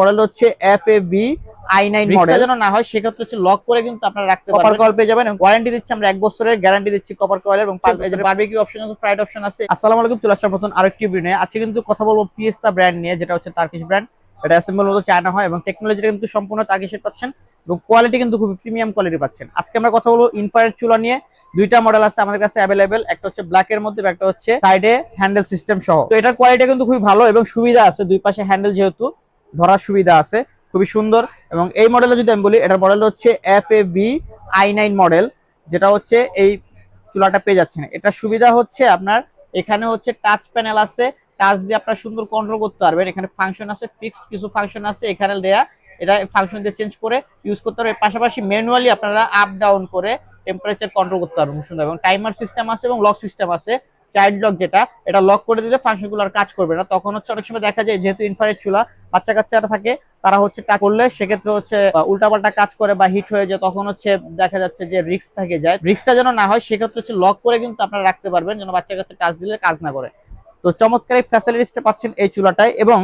Model হচ্ছে F A B I nine model যেন না হয় সেক্ষেত্রে হচ্ছে লক করে কিন্তু আপনারা রাখতে কপার কয়েল পেয়ে যাবেন ওয়ারেন্টি দিচ্ছি আমরা এক বছরের গ্যারান্টি দিচ্ছি কপার কয়েল এবং বারবিকিউ অপশন আছে ফ্রাইড অপশন আছে। আসসালামু আলাইকুম চলে আসলাম নতুন আরেকটি ভিডিও নিয়ে। আজকে কিন্তু কথা বলব পিএস্তা ব্র্যান্ড নিয়ে যেটা হচ্ছে টার্কিশ ব্র্যান্ড এটা অ্যাসেম্বল মতো চায়না হয় এবং টেকনোলজিটা কিন্তু সম্পূর্ণ টার্কিশের পাচ্ছেন এবং কোয়ালিটি কিন্তু খুবই প্রিমিয়াম কোয়ালিটি পাচ্ছেন। আজকে আমরা কথা বলব ইনফ্রারেড চুলা নিয়ে। দুইটা মডেল আছে আমাদের কাছে অ্যাভেলেবেল একটা হচ্ছে ব্ল্যাক এর মধ্যে একটা হচ্ছে সাইডে হ্যান্ডেল সিস্টেম সহ। তো এটার কোয়ালিটি কিন্তু খুবই ভালো এবং সুবিধা আছে দুই পাশে হ্যান্ডেল যেহেতু। ধরার সুবিধা আছে, খুবই সুন্দর। এবং এই মডেলে যদি আমি বলি, এটার মডেল হচ্ছে F A B I nine model যেটা হচ্ছে এই চুলাটা পেয়ে যাচ্ছেন। এটা সুবিধা হচ্ছে আপনার, এখানে হচ্ছে টাচ প্যানেল আছে টাচ দিয়ে আপনার সুন্দর কন্ট্রোল করতে পারবেন। এখানে ফাংশন আছে ফিক্সড কিছু ফাংশন আছে, এখানে দেয়া, এটা ফাংশন দিয়ে চেঞ্জ করে ইউজ করতে পারবেন। পাশাপাশি ম্যানুয়ালি আপনারা আপ ডাউন করে টেম্পারেচার কন্ট্রোল করতে পারবেন, সুন্দর। এবং টাইমার সিস্টেম আছে এবং লক সিস্টেম আছে। চাইল্ড লক যেটা, এটা লক করে দিলে ফাংশনগুলো আর কাজ করবে না। তখন হচ্ছে অনেক সময় দেখা যায়, যেহেতু ইনফ্রারেড চুলা বাচ্চা কাচ্চারা থাকে, তারা হচ্ছে কাজ করলে সেক্ষেত্রে হচ্ছে উল্টাপাল্টা কাজ করে বা হিট হয়ে যায়, তখন হচ্ছে দেখা যাচ্ছে যে রিক্স থেকে যায়। রিক্সটা যেন না হয়, সেক্ষেত্রে হচ্ছে লক করে কিন্তু আপনারা রাখতে পারবেন, যেন বাচ্চা কাচ্চা কাজ দিলে কাজ না করে। তো চমৎকার এই ফ্যাসিলিটিসটা পাচ্ছেন এই চুলাটায় এবং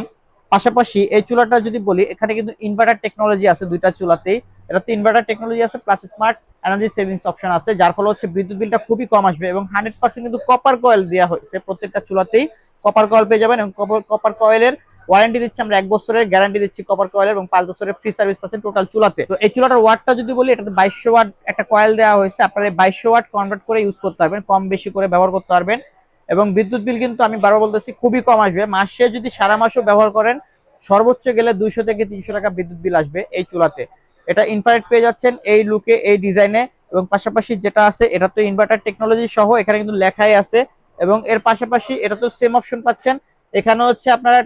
পাশাপাশি এই চুলাটা যদি বলি, এখানে কিন্তু ইনভার্টার টেকনোলজি আছে দুইটা চুলাতেই। এটাতে ইনভার্টার টেকনোলজি আছে plus smart energy savings option আছে, যার ফলে হচ্ছে বিদ্যুৎ বিলটা খুবই কম আসবে এবং হান্ড্রেড পার্সেন্ট কিন্তু কপার কয়েল দেওয়া হয়েছে প্রত্যেকটা চুলাতেই। কপার কয়েল পেয়ে যাবেন এবং কপার কয়েলের ওয়ারেন্টি দিচ্ছি আমরা এক বছরের গ্যারান্টি দিচ্ছি কপার কয়েল এবং পাঁচ বছরের ফ্রি সার্ভিস পাচ্ছেন টোটাল চুলাতে। তো এই চুলাটার ওয়াটটা যদি বলি, এটাতে বাইশশো ওয়াট একটা কয়েল দেওয়া হয়েছে, আপনারা বাইশশো ওয়াট কনভার্ট করে ইউজ করতে পারবেন, কম বেশি করে ব্যবহার করতে পারবেন। এবং বিদ্যুৎ বিল কিন্তু আমি বারবার বলতেছি, খুবই কম আসবে। মাসে যদি সারা মাসও ব্যবহার করেন, সর্বোচ্চ গেলে দুইশো থেকে তিনশো টাকা বিদ্যুৎ বিল আসবে এই চুলাতে। এটা ইনফ্রারেড পেয়ে যাচ্ছেন এই লুকে এই ডিজাইনে এবং পাশাপাশি যেটা আছে, এটা তো ইনভার্টার টেকনোলজি সহ, এখানে কিন্তু লেখাই আছে। এবং এর পাশাপাশি এটা তো সেম অপশন পাচ্ছেন। এখানে হচ্ছে আপনারা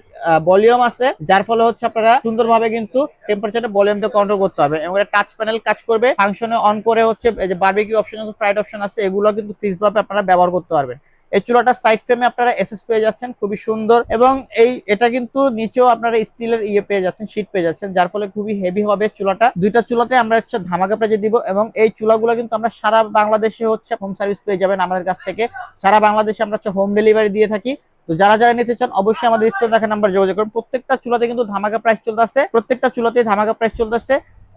ভলিউম আছে, যার ফলে হচ্ছে আপনারা সুন্দরভাবে কিন্তু টেম্পারেচারটা ভলিউমটা কন্ট্রোল করতে হবে এবং এটা টাচ প্যানেল কাজ করবে। ফাংশনে অন করে হচ্ছে যে বারবিকিউ অপশন আছে ফ্রাইড অপশন আছে, এগুলো কিন্তু ফিক্সড ভাবে আপনারা ব্যবহার করতে পারবেন। এই চুলাটার সাইড ফ্রেমে আপনারা এসএস পেয়ে যাচ্ছেন, খুবই সুন্দর। এবং এই, এটা কিন্তু নিচেও আপনারা স্টিলের ইয়ে পেয়ে যাচ্ছেন শীট পেয়ে যাচ্ছেন, যার ফলে খুবই হেভি হবে চুলাটা দুইটা চুলাতে আমরা হচ্ছে ধামাকা প্রাইজে দিব এবং এই চুলাগুলো কিন্তু আমরা সারা বাংলাদেশে হচ্ছে হোম সার্ভিস পেয়ে যাবেন আমাদের কাছ থেকে। সারা বাংলাদেশে আমরা হচ্ছে হোম ডেলিভারি দিয়ে থাকি। তো যারা যারা নিতে চান, অবশ্যই আমাদের স্ক্রিন দেখা নাম্বার যোগাযোগ করুন। প্রত্যেকটা চুলাতে কিন্তু ধামাকা প্রাইস চলতেছে। প্রত্যেকটা চুলাতে ধামাকা প্রাইস চলতেছে।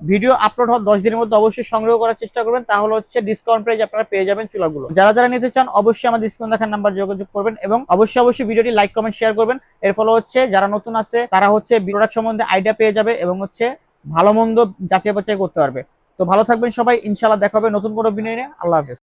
ভিডিও আপলোড হওয়ার দশ দিনের মধ্যে অবশ্যই সংগ্রহ করার চেষ্টা করবেন। তাহলে হচ্ছে ডিসকাউন্ট প্রাইজ আপনারা পেয়ে যাবেন চুলাগুলো। যারা যারা নিতে চান, অবশ্যই আমার ডিসকাউন্ট দেখার নাম্বার যোগাযোগ করবেন এবং অবশ্যই অবশ্যই ভিডিওটি লাইক কমেন্ট শেয়ার করবেন। এর ফলে হচ্ছে যারা নতুন আছে, তারা হচ্ছে প্রোডাক্ট সম্বন্ধে আইডিয়া পেয়ে যাবে এবং হচ্ছে ভালো মন্দ যাচাই বাছাই করতে পারবে। তো ভালো থাকবেন সবাই। ইনশাল্লাহ দেখা হবে নতুন কোনো ভিডিও নিয়ে। আল্লাহ হাফেজ।